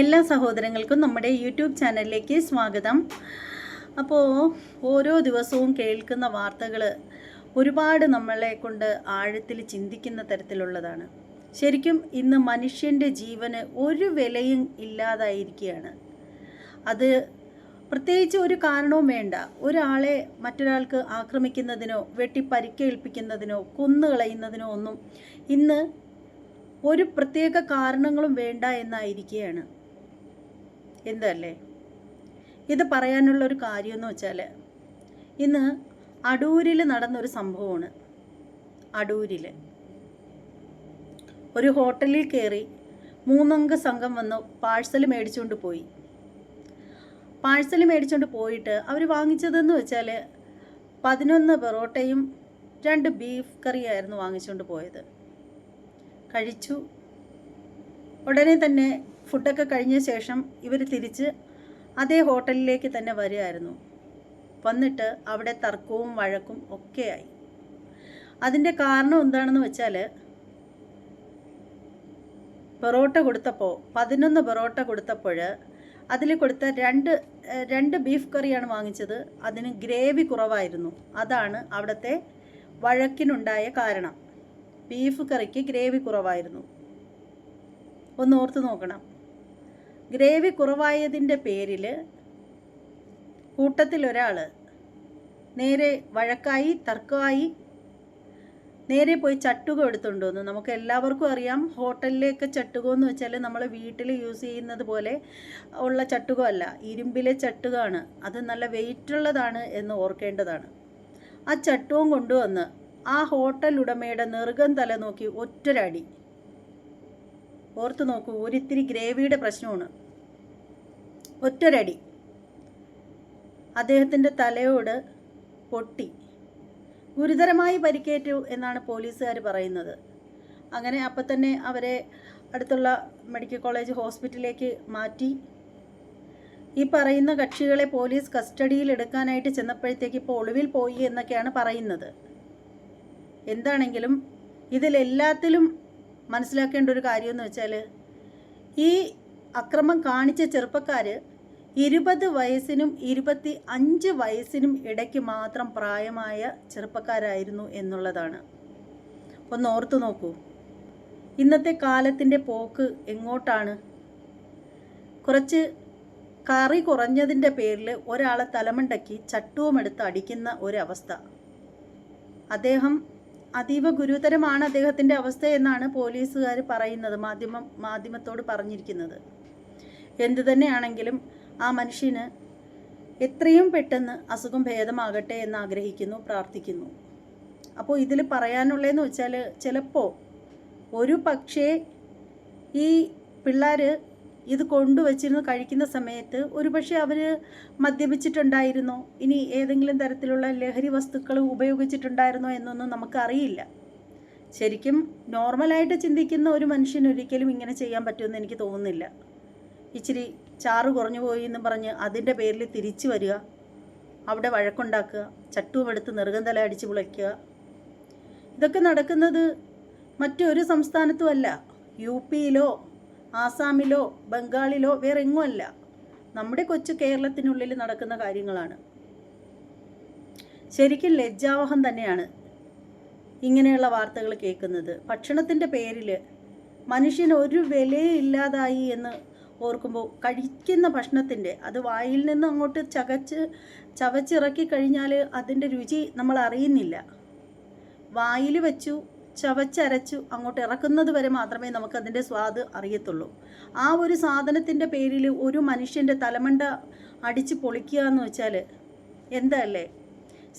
എല്ലാ സഹോദരങ്ങൾക്കും നമ്മുടെ യൂട്യൂബ് ചാനലിലേക്ക് സ്വാഗതം. അപ്പോൾ ഓരോ ദിവസവും കേൾക്കുന്ന വാർത്തകൾ ഒരുപാട് നമ്മളെ കൊണ്ട് ആഴത്തിൽ ചിന്തിക്കുന്ന തരത്തിലുള്ളതാണ്. ശരിക്കും ഇന്ന് മനുഷ്യന്റെ ജീവന് ഒരു വിലയും ഇല്ലാതായിരിക്കുകയാണ്. അത് പ്രത്യേകിച്ച് ഒരു കാരണവും വേണ്ട. ഒരാളെ മറ്റൊരാൾക്ക് ആക്രമിക്കുന്നതിനോ വെട്ടി പരിക്കേൽപ്പിക്കുന്നതിനോ കൊന്നുകളയുന്നതിനോ ഒന്നും ഇന്ന് ഒരു പ്രത്യേക കാരണങ്ങളും വേണ്ട എന്നായിരിക്കുകയാണ്. എന്തല്ലേ? ഇത് പറയാനുള്ള ഒരു കാര്യമെന്ന് വെച്ചാൽ ഇന്ന് അടൂരിൽ നടന്നൊരു സംഭവമാണ്. അടൂരിൽ ഒരു ഹോട്ടലിൽ കയറി മൂന്നംഗ സംഘം വന്ന് പാഴ്സൽ മേടിച്ചുകൊണ്ട് പോയി. പാഴ്സൽ മേടിച്ചുകൊണ്ട് പോയിട്ട് അവർ വാങ്ങിച്ചതെന്ന് വെച്ചാൽ പതിനൊന്ന് പൊറോട്ടയും രണ്ട് ബീഫ് കറിയായിരുന്നു വാങ്ങിച്ചുകൊണ്ട് പോയത്. കഴിച്ചു. ഉടനെ തന്നെ ഫുഡൊക്കെ കഴിഞ്ഞ ശേഷം ഇവർ തിരിച്ച് അതേ ഹോട്ടലിലേക്ക് തന്നെ വരികയായിരുന്നു. വന്നിട്ട് അവിടെ തർക്കവും വഴക്കും ഒക്കെയായി. അതിന്റെ കാരണം എന്താണെന്ന് വെച്ചാൽ പൊറോട്ട കൊടുത്തപ്പോൾ പതിനൊന്ന് പൊറോട്ട കൊടുത്തപ്പോൾ അതിൽ കൊടുത്ത രണ്ട് രണ്ട് ബീഫ് കറിയാണ് വാങ്ങിച്ചത്. അതിന് ഗ്രേവി കുറവായിരുന്നു. അതാണ് അവിടുത്തെ വഴക്കിനുണ്ടായ കാരണം. ബീഫ് കറിക്ക് ഗ്രേവി കുറവായിരുന്നു. ഒന്ന് ഓർത്ത് നോക്കണം. ഗ്രേവി കുറവായതിന്റെ പേരിൽ കൂട്ടത്തിലൊരാൾ നേരെ വഴക്കായി തർക്കമായി നേരെ പോയി ചട്ടുകം എടുത്തുകൊണ്ട് വന്നു. നമുക്ക് എല്ലാവർക്കും അറിയാം ഹോട്ടലിലേക്ക് ചട്ടുകം എന്ന് വെച്ചാൽ നമ്മൾ വീട്ടിൽ യൂസ് ചെയ്യുന്നത് പോലെ ഉള്ള ചട്ടുകമല്ല ഇരുമ്പിലെ ചട്ടുകമാണ് അത് നല്ല വെയിറ്റ് ഉള്ളതാണ് എന്ന് ഓർക്കേണ്ടതാണ്. ആ ചട്ടുവും കൊണ്ടുവന്ന് ആ ഹോട്ടൽ ഉടമയുടെ നെറുകം തല നോക്കി ഒറ്റൊരടി ഓർത്ത് നോക്കൂ ഒരിത്തിരി ഗ്രേവിയുടെ പ്രശ്നമാണ്. ഒറ്റരടി. അദ്ദേഹത്തിന്റെ തലയോട് പൊട്ടി. ഗുരുതരമായി പരിക്കേറ്റു എന്നാണ് പോലീസുകാർ പറയുന്നത്. അങ്ങനെ അപ്പം തന്നെ അവരെ അടുത്തുള്ള മെഡിക്കൽ കോളേജ് ഹോസ്പിറ്റലിലേക്ക് മാറ്റി. ഈ പറയുന്ന കക്ഷികളെ പോലീസ് കസ്റ്റഡിയിൽ എടുക്കാനായിട്ട് ചെന്നപ്പോഴത്തേക്ക് ഇപ്പോൾ ഒളിവിൽ പോയി എന്നൊക്കെയാണ് പറയുന്നത്. എന്താണെങ്കിലും ഇതിലെല്ലാത്തിലും മനസ്സിലാക്കേണ്ട ഒരു കാര്യമെന്ന് വെച്ചാൽ ഈ അക്രമം കാണിച്ച ചെറുപ്പക്കാർ ഇരുപത് വയസ്സിനും ഇരുപത്തി അഞ്ച് വയസ്സിനും ഇടയ്ക്ക് മാത്രം പ്രായമായ ചെറുപ്പക്കാരായിരുന്നു എന്നുള്ളതാണ്. ഒന്ന് ഓർത്തു നോക്കൂ. ഇന്നത്തെ കാലത്തിന്റെ പോക്ക് എങ്ങോട്ടാണ്? കുറച്ച് കറി കുറഞ്ഞതിന്റെ പേരിൽ ഒരാളെ തലമുണ്ടക്കി ചട്ടുവുമെടുത്ത് അടിക്കുന്ന ഒരവസ്ഥ. അദ്ദേഹം അതീവ ഗുരുതരമാണ് അദ്ദേഹത്തിന്റെ അവസ്ഥ എന്നാണ് പോലീസുകാർ പറയുന്നത് മാധ്യമം മാധ്യമത്തോട് പറഞ്ഞിരിക്കുന്നത്. എന്തു തന്നെയാണെങ്കിലും ആ മനുഷ്യന് എത്രയും പെട്ടെന്ന് അസുഖം ഭേദമാകട്ടെ എന്ന് ആഗ്രഹിക്കുന്നു പ്രാർത്ഥിക്കുന്നു. അപ്പോൾ ഇതിൽ പറയാനുള്ളതെന്ന് വെച്ചാൽ ചിലപ്പോൾ ഒരു പക്ഷേ ഈ പിള്ളേർ ഇത് കൊണ്ടുവച്ചിരുന്ന് കഴിക്കുന്ന സമയത്ത് ഒരുപക്ഷെ അവർ മദ്യപിച്ചിട്ടുണ്ടായിരുന്നോ. ഇനി ഏതെങ്കിലും തരത്തിലുള്ള ലഹരി വസ്തുക്കൾ ഉപയോഗിച്ചിട്ടുണ്ടായിരുന്നോ എന്നൊന്നും നമുക്കറിയില്ല ശരിക്കും നോർമലായിട്ട് ചിന്തിക്കുന്ന ഒരു മനുഷ്യന് ഒരിക്കലും ഇങ്ങനെ ചെയ്യാൻ പറ്റുമെന്ന് എനിക്ക് തോന്നുന്നില്ല. ഇച്ചിരി ചാറ് കുറഞ്ഞു പോയി എന്ന് പറഞ്ഞ് അതിന്റെ പേരിൽ തിരിച്ചു വരിക അവിടെ വഴക്കുണ്ടാക്കുക ചട്ടുമെടുത്ത് നെറുകന്തല അടിച്ച് വിളിക്കുക ഇതൊക്കെ നടക്കുന്നത് മറ്റൊരു സംസ്ഥാനത്തുമല്ല യു പിയിലോ ആസാമിലോ ബംഗാളിലോ വേറെ എങ്ങും അല്ല. നമ്മുടെ കൊച്ചു കേരളത്തിനുള്ളിൽ നടക്കുന്ന കാര്യങ്ങളാണ്. ശരിക്കും ലജ്ജാവഹം തന്നെയാണ് ഇങ്ങനെയുള്ള വാർത്തകൾ കേൾക്കുന്നത്. ഭക്ഷണത്തിന്റെ പേരിൽ മനുഷ്യന് ഒരു വിലയില്ലാതായി എന്ന് ഓർക്കുമ്പോൾ കഴിക്കുന്ന ഭക്ഷണത്തിന്റെ അത് വായിൽ നിന്ന് അങ്ങോട്ട് ചകച്ച് ചവച്ചിറക്കി കഴിഞ്ഞാൽ അതിന്റെ രുചി നമ്മൾ അറിയുന്നില്ല. വായിൽ വെച്ചു ചവച്ചരച്ചു അങ്ങോട്ട് ഇറക്കുന്നത് വരെ മാത്രമേ നമുക്കതിന്റെ സ്വാദ് അറിയത്തുള്ളൂ. ആ ഒരു സാധനത്തിന്റെ പേരിൽ ഒരു മനുഷ്യന്റെ തലമണ്ട അടിച്ച് പൊളിക്കുക എന്ന് വെച്ചാൽ എന്തല്ലേ?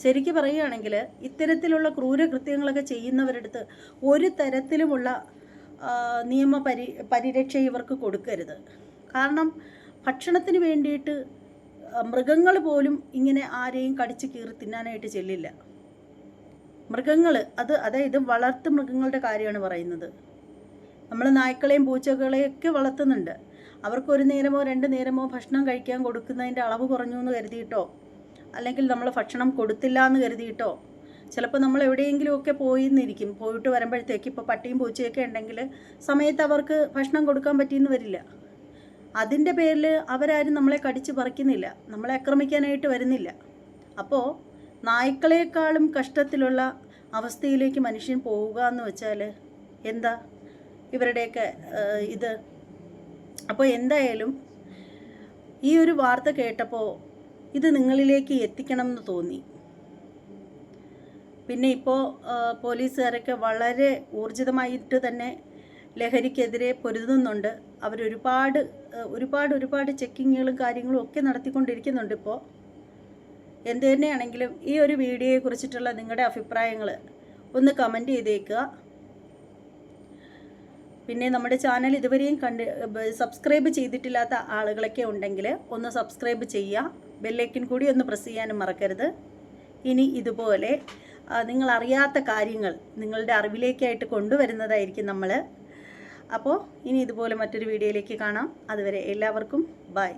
ശരിക്കും പറയുകയാണെങ്കിൽ ഇത്തരത്തിലുള്ള ക്രൂരകൃത്യങ്ങളൊക്കെ ചെയ്യുന്നവരടുത്ത് ഒരു തരത്തിലുമുള്ള നിയമ പരി പരിരക്ഷ ഇവർക്ക് കൊടുക്കരുത്. കാരണം ഭക്ഷണത്തിന് വേണ്ടിയിട്ട് മൃഗങ്ങൾ പോലും ഇങ്ങനെ ആരെയും കടിച്ച് കീറി തിന്നാനായിട്ട് ചെല്ലില്ല. മൃഗങ്ങൾ അത് അതായത് വളർത്തു മൃഗങ്ങളുടെ കാര്യമാണ് പറയുന്നത്. നമ്മൾ നായ്ക്കളെയും പൂച്ചകളെയൊക്കെ വളർത്തുന്നുണ്ട്. അവർക്ക് ഒരു നേരമോ രണ്ട് നേരമോ ഭക്ഷണം കഴിക്കാൻ കൊടുക്കുന്നതിന്റെ അളവ് കുറഞ്ഞു എന്ന് കരുതിയിട്ടോ? അല്ലെങ്കിൽ നമ്മൾ ഭക്ഷണം കൊടുത്തില്ല എന്ന് കരുതിയിട്ടോ? ചിലപ്പോൾ നമ്മൾ എവിടെയെങ്കിലുമൊക്കെ പോയി എന്നിരിക്കും പോയിട്ട് വരുമ്പോഴത്തേക്ക് ഇപ്പോൾ പട്ടിയും പൂച്ചയൊക്കെ ഉണ്ടെങ്കിൽ സമയത്ത് അവർക്ക് ഭക്ഷണം കൊടുക്കാൻ പറ്റിയെന്ന് വരില്ല. അതിന്റെ പേരിൽ അവരാരും നമ്മളെ കടിച്ചു പറിക്കുന്നില്ല. നമ്മളെ ആക്രമിക്കാനായിട്ട് വരുന്നില്ല. അപ്പോൾ നായ്ക്കളെക്കാളും കഷ്ടത്തിലുള്ള അവസ്ഥയിലേക്ക് മനുഷ്യൻ പോവുക എന്ന് വെച്ചാൽ എന്താ? ഇവരുടെയൊക്കെ ഇത്. അപ്പോൾ എന്തായാലും ഈ ഒരു വാർത്ത കേട്ടപ്പോൾ ഇത് നിങ്ങളിലേക്ക് എത്തിക്കണം എന്ന് തോന്നി. പിന്നെ ഇപ്പോൾ പോലീസുകാരൊക്കെ വളരെ ഊർജിതമായിട്ട് തന്നെ ലഹരിക്കെതിരെ പൊരുതുന്നുണ്ട്. അവരൊരുപാട് ഒരുപാട് ഒരുപാട് ചെക്കിങ്ങുകളും കാര്യങ്ങളും ഒക്കെ നടത്തിക്കൊണ്ടിരിക്കുന്നുണ്ട് ഇപ്പോൾ എന്ത് തന്നെയാണെങ്കിലും ഈ ഒരു വീഡിയോയെ കുറിച്ചിട്ടുള്ള നിങ്ങളുടെ അഭിപ്രായങ്ങൾ ഒന്ന് കമന്റ് ചെയ്തേക്കുക. പിന്നെ നമ്മുടെ ചാനൽ ഇതുവരെയും കണ്ട് സബ്സ്ക്രൈബ് ചെയ്തിട്ടില്ലാത്ത ആളുകളൊക്കെ ഉണ്ടെങ്കിൽ ഒന്ന് സബ്സ്ക്രൈബ് ചെയ്യുക. ബെല്ലൈക്കൻ കൂടി ഒന്ന് പ്രസ് ചെയ്യാനും മറക്കരുത്. ഇനി ഇതുപോലെ നിങ്ങൾ അറിയാത്ത കാര്യങ്ങൾ നിങ്ങളുടെ അറിവിലേക്കായിട്ട് കൊണ്ടുവരുന്നതായിരിക്കും നമ്മൾ. അപ്പോൾ ഇനി ഇതുപോലെ മറ്റൊരു വീഡിയോയിലേക്ക് കാണാം. അതുവരെ എല്ലാവർക്കും ബൈ